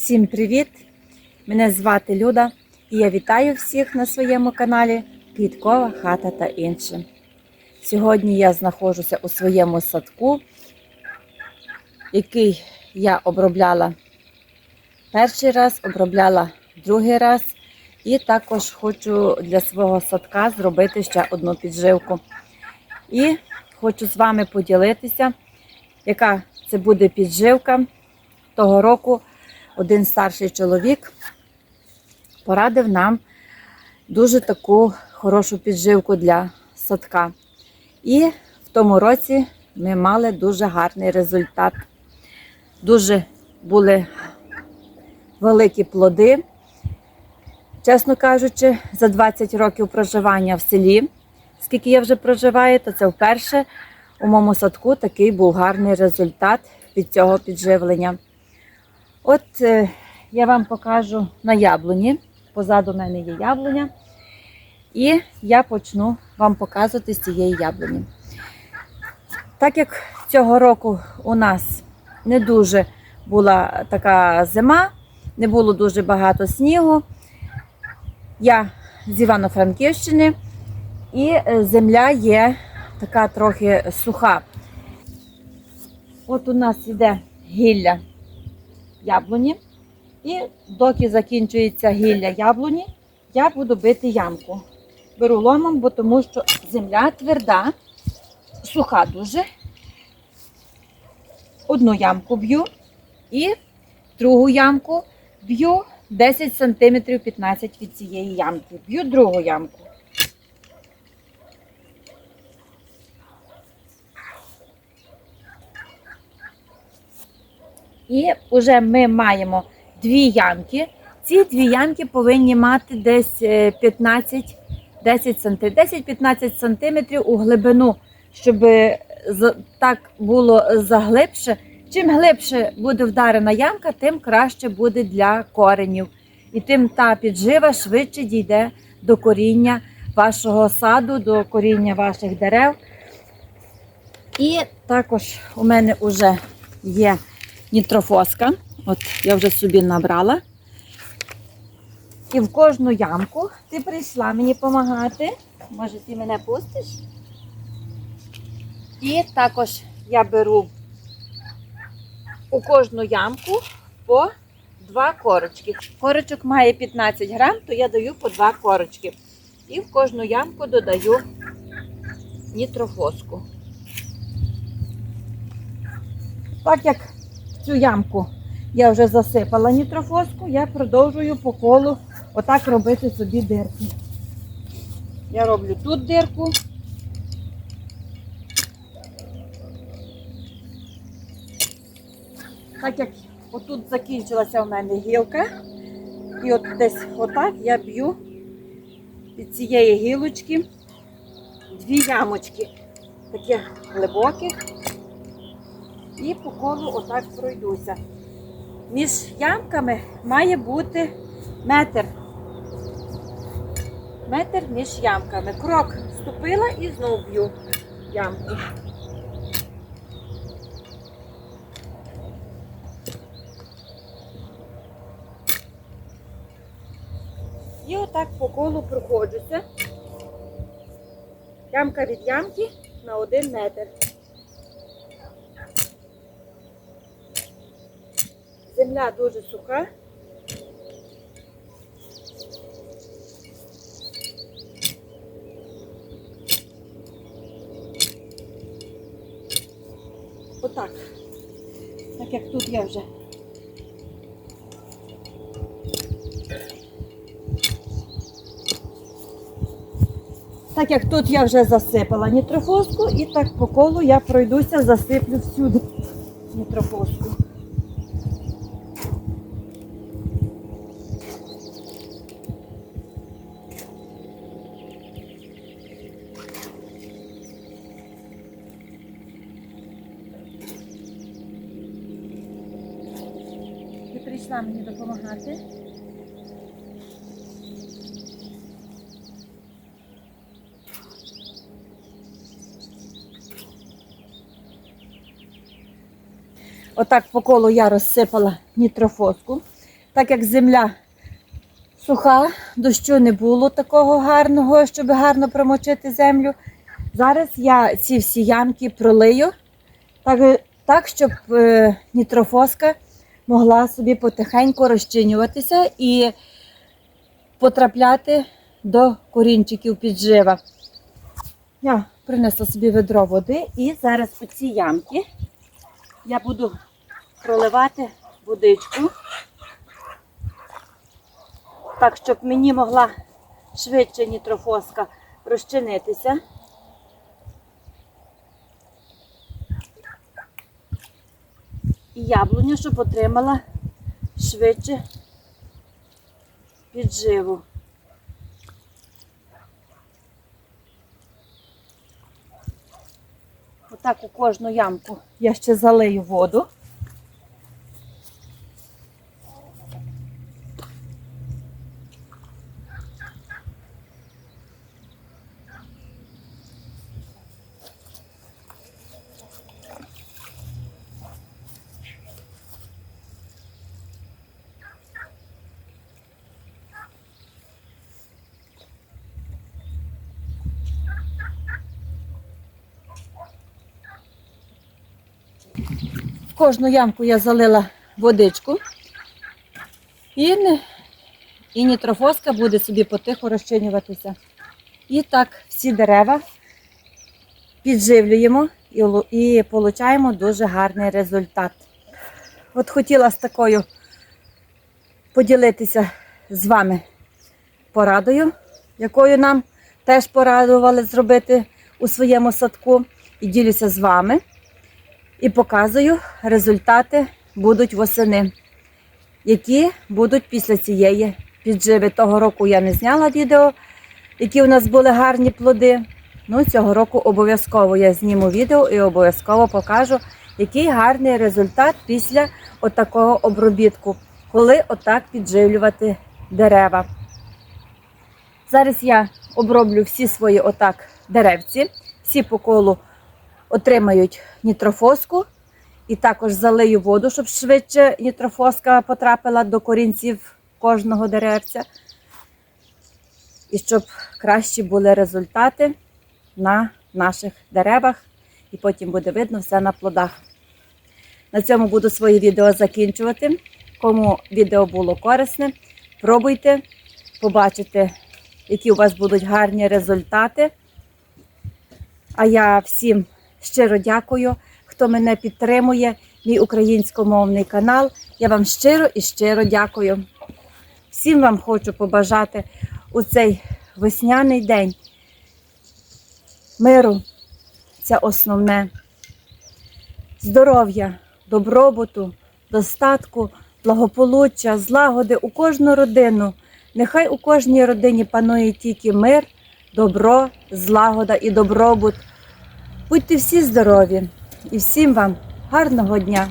Всім привіт! Мене звати Люда і я вітаю всіх на своєму каналі Квіткова хата та інше. Сьогодні я знаходжуся у своєму садку, який я обробляла перший раз, обробляла другий раз. І також хочу для свого садка зробити ще одну підживку. І хочу з вами поділитися, яка це буде підживка. Того року один старший чоловік порадив нам дуже таку хорошу підживку для садка. І в тому році ми мали дуже гарний результат. Дуже були великі плоди. Чесно кажучи, за 20 років проживання в селі, скільки я вже проживаю, то це вперше у моєму садку такий був гарний результат від цього підживлення. От е, я вам покажу на яблуні. Позаду мене є яблуня. І я почну вам показувати з цієї яблуні. Так як цього року у нас не дуже була така зима, не було дуже багато снігу. Я з Івано-Франківщини, і е, земля є така трохи суха. От у нас йде гілля яблуні. І доки закінчується гілля яблуні, я буду бити ямку. Беру ломом, бо тому що земля тверда, суха дуже. Одну ямку б'ю і другу ямку б'ю 10 см 15 від цієї ямки. Б'ю другу ямку. І вже ми маємо дві ямки. Ці дві ямки повинні мати десь е, 15 10 см, 10-15 у глибину, щоб так було заглибше. Чим глибше буде вдарена ямка, тим краще буде для коренів. І тим та піджива швидше дійде до коріння вашого саду, до коріння ваших дерев. І також у мене вже є нітрофоска. От я вже собі набрала. І в кожну ямку ти прийшла мені допомагати. Може, ти мене пустиш? І також я беру у кожну ямку по два корочки. Корочок має 15 грам, то я даю по два корочки. І в кожну ямку додаю нітрофоску. Так як цю ямку я вже засипала нітрофоску, я продовжую по колу отак робити собі дирки. Я роблю тут дирку. Так як отут закінчилася в мене гілка, і от десь отак я б'ю від цієї гілочки дві ямочки, такі глибокі, і по колу отак пройдуся. Між ямками має бути метр. Метр між ямками. Крок ступила і знову б'ю ямку. І отак по колу проходжуся. Ямка від ямки на один метр. Земля дуже суха. Отак. Так як тут я вже. Так як тут я вже засипала нітрофоску і так по колу я пройдуся, засиплю всюди нітрофоску. Ти прийшла мені допомагати. Отак по колу я розсипала нітрофоску. так як земля суха, дощу не було такого гарного, щоб гарно промочити землю. Зараз я ці всі ямки пролию, так, так щоб е, нітрофоска могла собі потихеньку розчинюватися і потрапляти до корінчиків піджива. Я принесла собі ведро води і зараз у ці ямки я буду проливати водичку, так, щоб мені могла швидше нітрофоска розчинитися. Яблуня, щоб отримала швидше підживу. Отак у кожну ямку я ще залию воду. Кожну ямку я залила водичку. І, і нітрофоска буде собі потихо розчинюватися. І так всі дерева підживлюємо і, і отримуємо дуже гарний результат. От хотіла з такою поділитися з вами порадою, якою нам теж порадували зробити у своєму садку. І ділюся з вами і показую, результати будуть восени, які будуть після цієї підживи. Того року я не зняла відео, які у нас були гарні плоди. Ну, цього року обов'язково я зніму відео і обов'язково покажу, який гарний результат після отакого обробітку, коли отак підживлювати дерева. Зараз я оброблю всі свої отак деревці, всі по колу отримають нітрофоску і також залию воду, щоб швидше нітрофоска потрапила до корінців кожного деревця. І щоб кращі були результати на наших деревах, і потім буде видно все на плодах. На цьому буду своє відео закінчувати. Кому відео було корисне, пробуйте, побачите, які у вас будуть гарні результати. А я всім щиро дякую, хто мене підтримує, мій українськомовний канал. Я вам щиро і щиро дякую. Всім вам хочу побажати у цей весняний день миру, це основне, здоров'я, добробуту, достатку, благополуччя, злагоди у кожну родину. Нехай у кожній родині панує тільки мир, добро, злагода і добробут. Будьте всі здорові і всім вам гарного дня!